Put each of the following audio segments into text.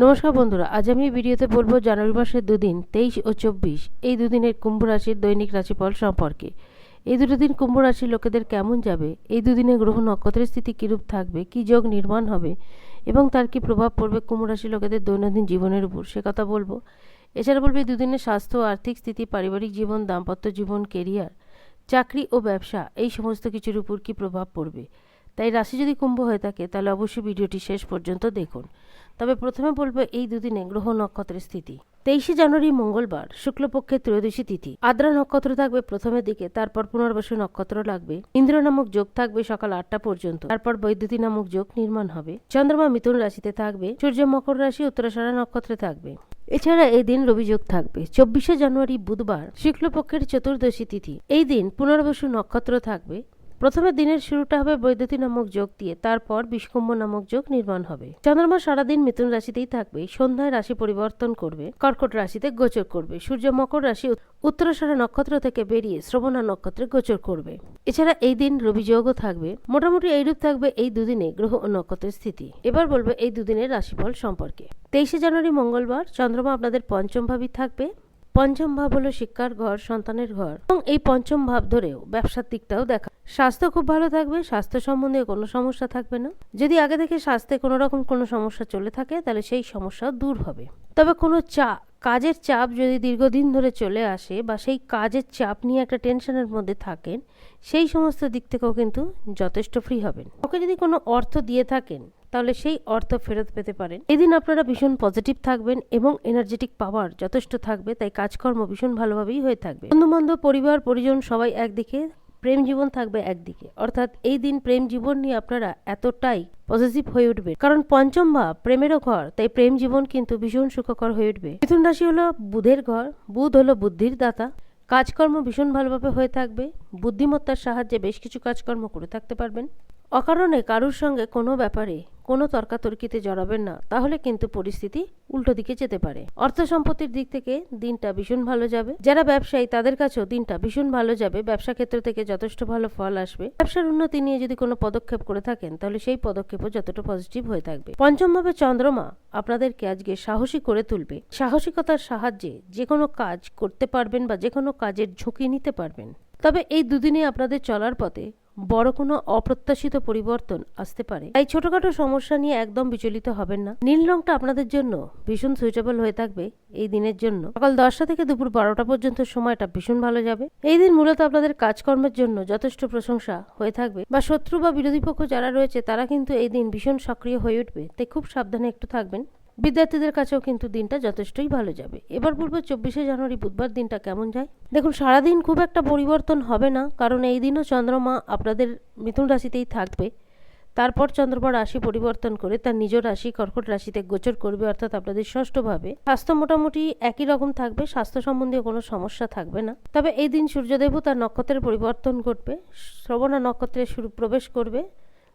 নমস্কার বন্ধুরা, আজ আমি ভিডিওতে বলব জানুয়ারি মাসের দুদিন, তেইশ ও চব্বিশ, এই দুদিনের কুম্ভ রাশির দৈনিক রাশিফল সম্পর্কে। এই দুটো দিন কুম্ভ রাশির লোকেদের কেমন যাবে? এই দুদিনে গ্রহ নক্ষত্রের স্থিতি কীরূপ থাকবে? কি যোগ নির্মাণ হবে? এবং তার কি প্রভাব পড়বে কুম্ভ রাশির লোকেদের দৈনন্দিন জীবনের উপর? সে কথা বলব। এছাড়া বলব এই দুদিনের স্বাস্থ্য, আর্থিক স্থিতি, পারিবারিক জীবন, দাম্পত্য জীবন কেরিয়ার চাকরি ও ব্যবসা, এই সমস্ত কিছুর উপর কি প্রভাব পড়বে? তাই রাশি যদি কুম্ভ হয়ে থাকে, তাহলে অবশ্যই ভিডিওটি শেষ পর্যন্ত দেখুন। তবে প্রথমে বলব এই দুদিনে গ্রহ নক্ষত্রের স্থিতি। তেইশে জানুয়ারি, মঙ্গলবার, শুক্লপক্ষের ত্রয়োদশী তিথি। আদ্রা নক্ষত্র থাকবে প্রথমের দিকে, তারপর পুনর্বসু নক্ষত্র লাগবে। ইন্দ্র নামক যোগ থাকবে সকাল আটটা পর্যন্ত। তারপর বৈদ্যুতি নামক যোগ নির্মাণ হবে। চন্দ্রমা মিথুন রাশিতে থাকবে। সূর্য মকর রাশি, উত্তরাষাঢ়া নক্ষত্রে থাকবে। এছাড়া এই দিন রবিযোগ থাকবে। চব্বিশে জানুয়ারি, বুধবার, শুক্লপক্ষের চতুর্দশী তিথি। এই দিন পুনর্বসু নক্ষত্র থাকবে। প্রথমে দিনের শুরুটা হবে বৈদ্যুতি নামক যোগ দিয়ে, তারপর বিষকুম্ভ নামক যোগ নির্মাণ হবে। চন্দ্রমা সারাদিন মিথুন রাশিতেই থাকবে, সন্ধ্যায় রাশি পরিবর্তন করবে, কর্কট রাশিতে গোচর করবে, সূর্য মকর রাশি উত্তরাষাঢ়া নক্ষত্র থেকে বেরিয়ে শ্রবণা নক্ষত্রে গোচর করবে। এছাড়া এই দিন রবি যোগও থাকবে, মোটামুটি এইরূপ থাকবে এই দুদিনে গ্রহ ও নক্ষত্রের স্থিতি। এবার বলব এই দুদিনের রাশিফল সম্পর্কে। তেইশে জানুয়ারি মঙ্গলবার, চন্দ্রমা আপনাদের পঞ্চম ভাবি থাকবে পঞ্চম ভাব হলো শিক্ষার ঘর, সন্তানের ঘর। এবং এই পঞ্চম ভাব ধরেও ব্যবসার দিকটাও দেখা। স্বাস্থ্য খুব ভালো থাকবে, স্বাস্থ্য সম্বন্ধে কোনো সমস্যা থাকবে না। যদি আগে থেকে স্বাস্থ্যে কোনো রকম কোনো সমস্যা চলে থাকে, তাহলে সেই সমস্যাও দূর হবে। তবে কোনো চা, কাজের চাপ যদি দীর্ঘদিন ধরে চলে আসে বা সেই কাজের চাপ নিয়ে একটা টেনশনের মধ্যে থাকেন, সেই সমস্ত দিক থেকেও কিন্তু যথেষ্ট ফ্রি হবেন। ওকে যদি কোনো অর্থ দিয়ে থাকেন তাহলে সেই অর্থ ফেরত পেতে পারেন। এদিন আপনারা ভীষণ পজিটিভ থাকবেন এবং এনার্জেটিক পাওয়ার যথেষ্ট থাকবে, তাই কাজকর্ম ভীষণ ভালোভাবেই হয়ে থাকবে। বন্ধুবান্ধব, পরিবার, পরিজন সবাই একদিকে, প্রেম জীবন থাকবে একদিকে। অর্থাৎ এই দিন প্রেম জীবন নিয়ে আপনারা এতটাই পজিটিভ হয়ে উঠবে কারণ পঞ্চম ভাব প্রেমেরও ঘর, তাই প্রেম জীবন কিন্তু ভীষণ সুখকর হয়ে উঠবে। মিথুন রাশি হলো বুধের ঘর, বুধ হলো বুদ্ধির দাতা। কাজকর্ম ভীষণ ভালোভাবে হয়ে থাকবে, বুদ্ধিমত্তার সাহায্যে বেশ কিছু কাজকর্ম করে থাকতে পারবেন। অকারণে কারুর সঙ্গে কোনো ব্যাপারে কোনো তর্কাতর্কিতে জড়াবেন না, তাহলে কিন্তু পরিস্থিতি উল্টো দিকে যেতে পারে। অর্থ সম্পত্তির দিক থেকে দিনটা ভীষণ ভালো যাবে। যারা ব্যবসায়ী, তাদের কাছেও দিনটা ভীষণ ভালো যাবে। ব্যবসা ক্ষেত্র থেকে যথেষ্ট ভালো ফল আসবে। ব্যবসার উন্নতি নিয়ে যদি কোনো পদক্ষেপ করে থাকেন, তাহলে সেই পদক্ষেপও যতটা পজিটিভ হয়ে থাকবে। পঞ্চমভাবে চন্দ্রমা আপনাদেরকে আজকে সাহসী করে তুলবে। সাহসিকতার সাহায্যে যে কোনো কাজ করতে পারবেন বা যে কোনো কাজের ঝুঁকি নিতে পারবেন। তবে এই দুদিনে আপনাদের চলার পথে বড় কোনো অপ্রত্যাশিত পরিবর্তন আসতে পারে। তাই ছোটখাটো সমস্যা নিয়ে একদম বিচলিত হবেন না। নীল রংটা আপনাদের জন্য ভীষণ সুইটেবল হয়ে থাকবে এই দিনের জন্য। সকাল দশটা থেকে দুপুর বারোটা পর্যন্ত সময়টা ভীষণ ভালো যাবে। এই দিন মূলত আপনাদের কাজকর্মের জন্য যথেষ্ট প্রশংসা হয়ে থাকবে। বা শত্রু বা বিরোধী পক্ষ যারা রয়েছে, তারা কিন্তু এই দিন ভীষণ সক্রিয় হয়ে উঠবে। তাই খুব সাবধানে একটু থাকবেন। বিদ্যার্থীদের কাছেও কিন্তু দিনটা যথেষ্টই ভালো যাবে। এবার বলব চব্বিশে জানুয়ারি বুধবার দিনটা কেমন যায়? দেখুন, সারাদিন খুব একটা পরিবর্তন হবে না, কারণ এই দিনও চন্দ্রমা আপনাদের মিথুন রাশিতেই থাকবে। তারপর চন্দ্রমা রাশি পরিবর্তন করে তার নিজ রাশি কর্কট রাশিতে গোচর করবে, অর্থাৎ আপনাদের ষষ্ঠভাবে। স্বাস্থ্য মোটামুটি একই রকম থাকবে, স্বাস্থ্য সম্বন্ধীয় কোনো সমস্যা থাকবে না। তবে এই দিন সূর্যদেবও তার নক্ষত্রের পরিবর্তন ঘটবে। শ্রবণা নক্ষত্রে প্রবেশ করবে,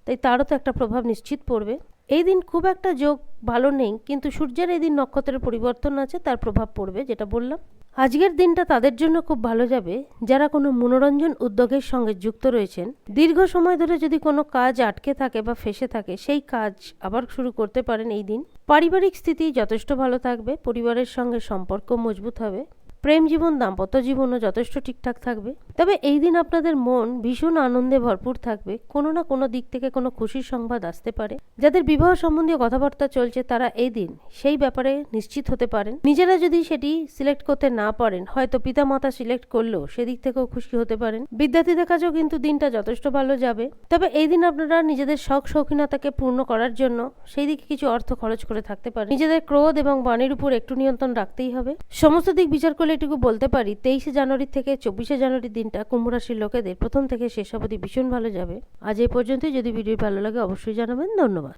তাই তারও তো একটা প্রভাব নিশ্চিত পড়বে। এই দিন খুব একটা যোগ ভালো নেই, কিন্তু সূর্যের এই দিন নক্ষত্রের পরিবর্তন আছে, তার প্রভাব পড়বে, যেটা বললাম। আজকের দিনটা তাদের জন্য খুব ভালো যাবে। যারা কোনো মনোরঞ্জন উদ্যোগের সঙ্গে যুক্ত রয়েছেন, দীর্ঘ সময় ধরে যদি কোনো কাজ আটকে থাকে বা ফেসে থাকে, সেই কাজ আবার শুরু করতে পারেন এই দিন। পারিবারিক স্থিতি যথেষ্ট ভালো থাকবে, পরিবারের সঙ্গে সম্পর্ক মজবুত হবে। প্রেম জীবন, দাম্পত্য জীবনও যথেষ্ট ঠিকঠাক থাকবে। তবে এই দিন আপনাদের মন ভীষণ আনন্দে ভরপুর থাকবে। কোনো না কোনো দিক থেকে কোনো খুশির সংবাদ আসতে পারে। যাদের বিবাহ সম্বন্ধীয় কথাবার্তা চলছে, তারা এই দিন সেই ব্যাপারে নিশ্চিত হতে পারেন। নিজেরা যদি সেটি সিলেক্ট করতে না পারেন, হয়তো পিতা মাতা সিলেক্ট করলেও সেদিক থেকেও খুশি হতে পারেন। বিদ্যার্থীদের কাছেও কিন্তু দিনটা যথেষ্ট ভালো যাবে। তবে এই দিন আপনারা নিজেদের শখ, শৌখিনতাকে পূর্ণ করার জন্য সেই দিকে কিছু অর্থ খরচ করে থাকতে পারেন। নিজেদের ক্রোধ এবং বাণীর উপর একটু নিয়ন্ত্রণ রাখতেই হবে। সমস্ত দিক বিচার করলে এটুকু বলতে পারি, তেইশে জানুয়ারি থেকে চব্বিশে জানুয়ারি দিনটা কুম্ভ রাশির লোকেদের প্রথম থেকে শেষ অবধি ভীষণ ভালো যাবে। আজ এই পর্যন্তই, যদি ভিডিও ভালো লাগে অবশ্যই জানাবেন, ধন্যবাদ।